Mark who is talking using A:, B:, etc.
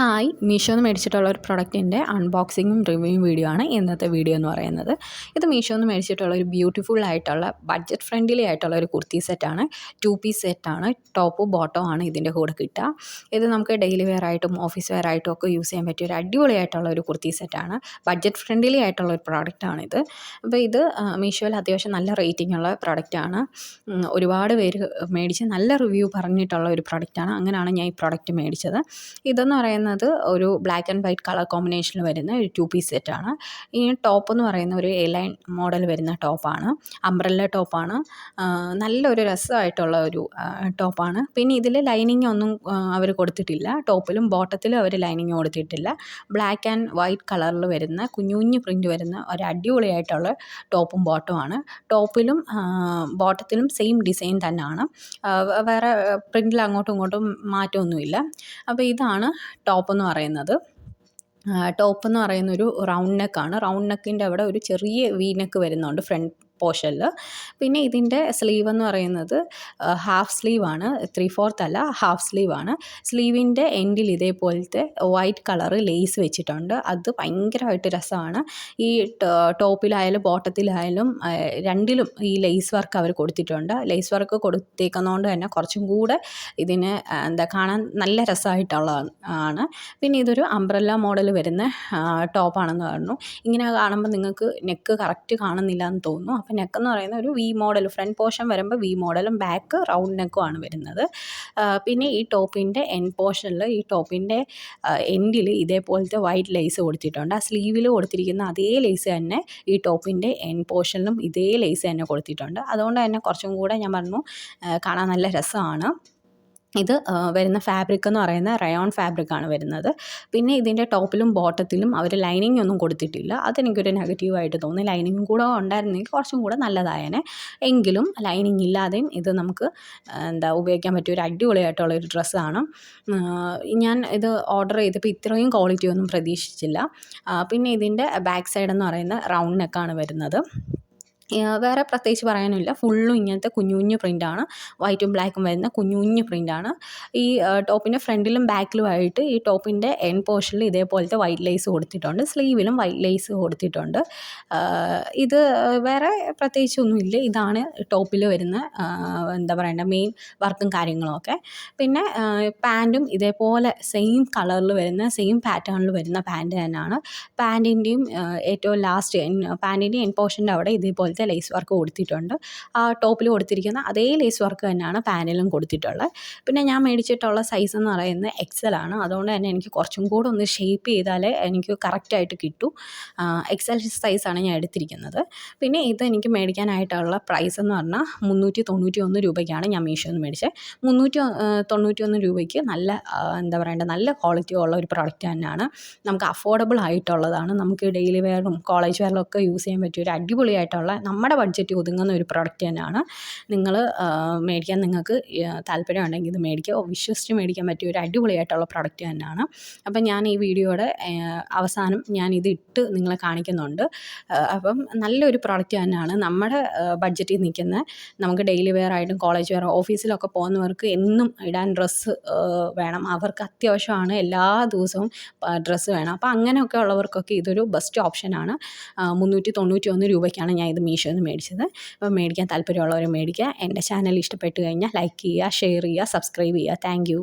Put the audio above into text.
A: Hi Meesho നിന്ന് മേടിച്ചിട്ടുള്ള ഒരു പ്രൊഡക്റ്റിന്റെ അൺബോക്സിങ്ങും റിവ്യൂവും video ആണ് ഇന്നത്തെ വീഡിയോ എന്ന് പറയുന്നത്. ഇത് മീഷോ നിന്ന് മേടിച്ചിട്ടുള്ള ഒരു ബ്യൂട്ടിഫുൾ ആയിട്ടുള്ള ബഡ്ജറ്റ് ഫ്രണ്ട്ലി ആയിട്ടുള്ള ഒരു കുർത്തി സെറ്റാണ് ടു പീസ് സെറ്റാണ് ടോപ്പും ബോട്ടോ ആണ് ഇതിന്റെ കൂടെ കിട്ടുക. ഇത് നമുക്ക് ഡെയിലി വെയർ ആയിട്ടും ഓഫീസ് വെയർ ആയിട്ടും ഒക്കെ യൂസ് ചെയ്യാൻ പറ്റിയ ഒരു അടിപൊളി ആയിട്ടുള്ള ഒരു കുർത്തി സെറ്റാണ് ബഡ്ജറ്റ് ഫ്രണ്ട്ലി ആയിട്ടുള്ള ഒരു പ്രോഡക്റ്റാണിത് അപ്പോൾ ഇത്. മീഷോയിൽ അത്യാവശ്യം നല്ല റേറ്റിംഗ് ഉള്ള പ്രൊഡക്റ്റാണ് ഒരുപാട് പേര് മേടിച്ച് നല്ല റിവ്യൂ പറഞ്ഞിട്ടുള്ള ഒരു പ്രൊഡക്റ്റാണ് അങ്ങനെയാണ് ഞാൻ ഈ പ്രോഡക്റ്റ് മേടിച്ചത്. ഇതെന്ന് പറയുന്നത് ഒരു ബ്ലാക്ക് ആൻഡ് വൈറ്റ് കളർ കോമ്പിനേഷനിൽ വരുന്ന ഒരു ടു പീസ് സെറ്റാണ് ഈ ടോപ്പ് എന്ന് പറയുന്ന ഒരു എ ലൈൻ മോഡൽ വരുന്ന ടോപ്പാണ് അംബ്രല്ല ടോപ്പാണ് നല്ലൊരു രസമായിട്ടുള്ള ഒരു ടോപ്പാണ് പിന്നെ ഇതിൽ ലൈനിങ് ഒന്നും അവർ കൊടുത്തിട്ടില്ല. ടോപ്പിലും ബോട്ടത്തിലും അവർ ലൈനിങ് കൊടുത്തിട്ടില്ല. ബ്ലാക്ക് ആൻഡ് വൈറ്റ് കളറിൽ വരുന്ന കുഞ്ഞു കുഞ്ഞു പ്രിന്റ് വരുന്ന ഒരു അടിപൊളിയായിട്ടുള്ള ടോപ്പും ബോട്ടവുമാണ് ടോപ്പിലും ബോട്ടത്തിലും സെയിം ഡിസൈൻ തന്നെയാണ് വേറെ പ്രിന്റിൽ അങ്ങോട്ടും ഇങ്ങോട്ടും മാറ്റമൊന്നുമില്ല. അപ്പോൾ ഇതാണ് ടോപ്പ് എന്ന് പറയുന്നത്. ടോപ്പ് എന്ന് പറയുന്നൊരു റൗണ്ട് നെക്കാണ്. റൗണ്ട് നെക്കിന്റെ അവിടെ ഒരു ചെറിയ വി നെക്ക് വരുന്നുണ്ട്. ഫ്രണ്ട് പോർഷനിൽ പിന്നെ ഇതിന്റെ സ്ലീവ് എന്ന് പറയുന്നത് ഹാഫ് സ്ലീവ് ആണ് ത്രീ ഫോർത്ത് അല്ല ഹാഫ് സ്ലീവ് ആണ് സ്ലീവിന്റെ എൻഡിൽ ഇതേപോലത്തെ വൈറ്റ് കളർ ലേസ് വെച്ചിട്ടുണ്ട്. അത് ഭയങ്കരമായിട്ട് രസമാണ്. ഈ ടോപ്പിലായാലും ബോട്ടത്തിലായാലും രണ്ടിലും ഈ ലേസ് വർക്ക് അവർ കൊടുത്തിട്ടുണ്ട്. ലേസ് വർക്ക് കൊടുത്തേക്കുന്നതുകൊണ്ട് തന്നെ കുറച്ചും കൂടെ ഇതിന് എന്താ കാണാൻ നല്ല രസമായിട്ടുള്ള ആണ്. പിന്നെ ഇതൊരു അംബ്രല്ല മോഡൽ വരുന്ന ടോപ്പാണെന്ന് പറഞ്ഞു. ഇങ്ങനെ കാണുമ്പോൾ നിങ്ങൾക്ക് നെക്ക് കറക്റ്റ് കാണുന്നില്ല എന്ന് തോന്നുന്നു. നെക്ക് എന്ന് പറയുന്ന ഒരു വി മോഡൽ ഫ്രണ്ട് പോർഷൻ വരുമ്പോൾ വി മോഡലും ബാക്ക് റൗണ്ട് നെക്കും ആണ് വരുന്നത്. പിന്നെ ഈ ടോപ്പിന്റെ എൻ പോർഷനിൽ ഈ ടോപ്പിന്റെ എൻഡിൽ ഇതേപോലത്തെ വൈറ്റ് ലേസ് കൊടുത്തിട്ടുണ്ട്. ആ സ്ലീവിൽ കൊടുത്തിരിക്കുന്ന അതേ ലേസ് തന്നെ ഈ ടോപ്പിന്റെ എൻ പോർഷനിലും ഇതേ ലേസ് തന്നെ കൊടുത്തിട്ടുണ്ട്. അതുകൊണ്ട് തന്നെ കുറച്ചും കൂടെ ഞാൻ പറഞ്ഞു കാണാൻ നല്ല രസമാണ്. ഇത് വരുന്ന ഫാബ്രിക് എന്ന് പറയുന്ന റയോൺ ഫാബ്രിക്കാണ് വരുന്നത്. പിന്നെ ഇതിന്റെ ടോപ്പിലും ബോട്ടത്തിലും അവർ ലൈനിങ് ഒന്നും കൊടുത്തിട്ടില്ല. അതെനിക്കൊരു നെഗറ്റീവായിട്ട് തോന്നി. ലൈനിങ്ങും കൂടെ ഉണ്ടായിരുന്നെങ്കിൽ കുറച്ചും കൂടെ നല്ലതായേനെ. എങ്കിലും ലൈനിങ് ഇല്ലാതെയും ഇത് നമുക്ക് എന്താ ഉപയോഗിക്കാൻ പറ്റിയ ഒരു അടിപൊളിയായിട്ടുള്ള ഒരു ഡ്രസ്സാണ് ഞാൻ ഇത് ഓർഡർ ചെയ്തപ്പോൾ ഇത്രയും ക്വാളിറ്റി ഒന്നും പ്രതീക്ഷിച്ചില്ല. പിന്നെ ഇതിന്റെ ബാക്ക് സൈഡ് എന്ന് പറയുന്ന റൗണ്ട് നെക്കാണ് വരുന്നത്. വേറെ പ്രത്യേകിച്ച് പറയാനില്ല. ഫുള്ളും ഇങ്ങനത്തെ കുഞ്ഞു കുഞ്ഞു പ്രിന്റാണ് വൈറ്റും ബ്ലാക്കും വരുന്ന കുഞ്ഞു കുഞ്ഞു പ്രിന്റാണ് ഈ ടോപ്പിന്റെ ഫ്രണ്ടിലും ബാക്കിലുമായിട്ട് ഈ ടോപ്പിന്റെ എൻ പോർഷനിൽ ഇതേപോലത്തെ വൈറ്റ് ലേസ് കൊടുത്തിട്ടുണ്ട്. സ്ലീവിലും വൈറ്റ് ലേസ് കൊടുത്തിട്ടുണ്ട്. ഇത് വേറെ പ്രത്യേകിച്ചൊന്നുമില്ല. ഇതാണ് ടോപ്പിൽ വരുന്ന എന്താ പറയണ്ട മെയിൻ വർക്കും കാര്യങ്ങളൊക്കെ പിന്നെ പാന്റും ഇതേപോലെ സെയിം കളറിൽ വരുന്ന സെയിം പാറ്റേണിൽ വരുന്ന പാന്റ് തന്നെയാണ്. പാന്റിന്റെയും ഏറ്റവും ലാസ്റ്റ് പാന്റിന്റെ എൻ പോർഷന്റെ അവിടെ ഇതേപോലത്തെ പോലത്തെ ലേസ് വർക്ക് കൊടുത്തിട്ടുണ്ട്. ആ ടോപ്പിൽ കൊടുത്തിരിക്കുന്ന അതേ ലേസ് വർക്ക് തന്നെയാണ് പാനലും കൊടുത്തിട്ടുള്ളത്. പിന്നെ ഞാൻ മേടിച്ചിട്ടുള്ള സൈസ് എന്ന് പറയുന്നത് എക്സൽ ആണ്. അതുകൊണ്ട് തന്നെ എനിക്ക് കുറച്ചും കൂടെ ഒന്ന് ഷേപ്പ് ചെയ്താലേ എനിക്ക് കറക്റ്റായിട്ട് കിട്ടൂ. എക്സൽ സൈസാണ് ഞാൻ എടുത്തിരിക്കുന്നത്. പിന്നെ ഇത് എനിക്ക് മേടിക്കാനായിട്ടുള്ള പ്രൈസ് എന്ന് പറഞ്ഞാൽ മുന്നൂറ്റി തൊണ്ണൂറ്റി ഒന്ന് രൂപയ്ക്കാണ് ഞാൻ മീഷോന്ന് മേടിച്ചത്. മുന്നൂറ്റി തൊണ്ണൂറ്റി ഒന്ന് രൂപയ്ക്ക് നല്ല എന്താ പറയേണ്ടത് നല്ല ക്വാളിറ്റി ഉള്ള ഒരു പ്രോഡക്റ്റ് തന്നെയാണ്. നമുക്ക് അഫോർഡബിൾ ആയിട്ടുള്ളതാണ്. നമുക്ക് ഡെയിലി വെയറും കോളേജ് വെയറിലും ഒക്കെ യൂസ് ചെയ്യാൻ പറ്റിയ ഒരു അടിപൊളിയായിട്ടുള്ള നമ്മുടെ ബഡ്ജറ്റ് ഒതുങ്ങുന്ന ഒരു പ്രോഡക്റ്റ് തന്നെയാണ്. നിങ്ങൾ മേടിക്കാൻ നിങ്ങൾക്ക് താല്പര്യമുണ്ടെങ്കിൽ ഇത് മേടിക്കുക. വിശ്വസിച്ച് മേടിക്കാൻ പറ്റിയ ഒരു അടിപൊളിയായിട്ടുള്ള പ്രോഡക്റ്റ് തന്നെയാണ്. അപ്പം ഞാൻ ഈ വീഡിയോയുടെ അവസാനം ഞാൻ ഇത് ഇട്ട് നിങ്ങളെ കാണിക്കുന്നുണ്ട്. അപ്പം നല്ലൊരു പ്രോഡക്റ്റ് തന്നെയാണ്. നമ്മുടെ ബഡ്ജറ്റിൽ നിൽക്കുന്ന നമുക്ക് ഡെയിലി വെയർ ആയിട്ടും കോളേജ് വെയർ ഓഫീസിലൊക്കെ പോകുന്നവർക്ക് എന്നും ഇടാൻ ഡ്രസ്സ് വേണം. അവർക്ക് അത്യാവശ്യമാണ് എല്ലാ ദിവസവും ഡ്രസ്സ് വേണം. അപ്പോൾ അങ്ങനെയൊക്കെ ഉള്ളവർക്കൊക്കെ ഇതൊരു ബെസ്റ്റ് ഓപ്ഷനാണ്. മുന്നൂറ്റി തൊണ്ണൂറ്റി ഒന്ന് രൂപയ്ക്കാണ് ഞാൻ ഇത് മീഷോന്ന് മേടിച്ചത്. അപ്പോൾ മേടിക്കാൻ താല്പര്യമുള്ളവർ മേടിക്കുക. എന്റെ ചാനൽ ഇഷ്ടപ്പെട്ട് കഴിഞ്ഞാൽ ലൈക്ക് ചെയ്യുക ഷെയർ ചെയ്യുക സബ്സ്ക്രൈബ് ചെയ്യുക. താങ്ക്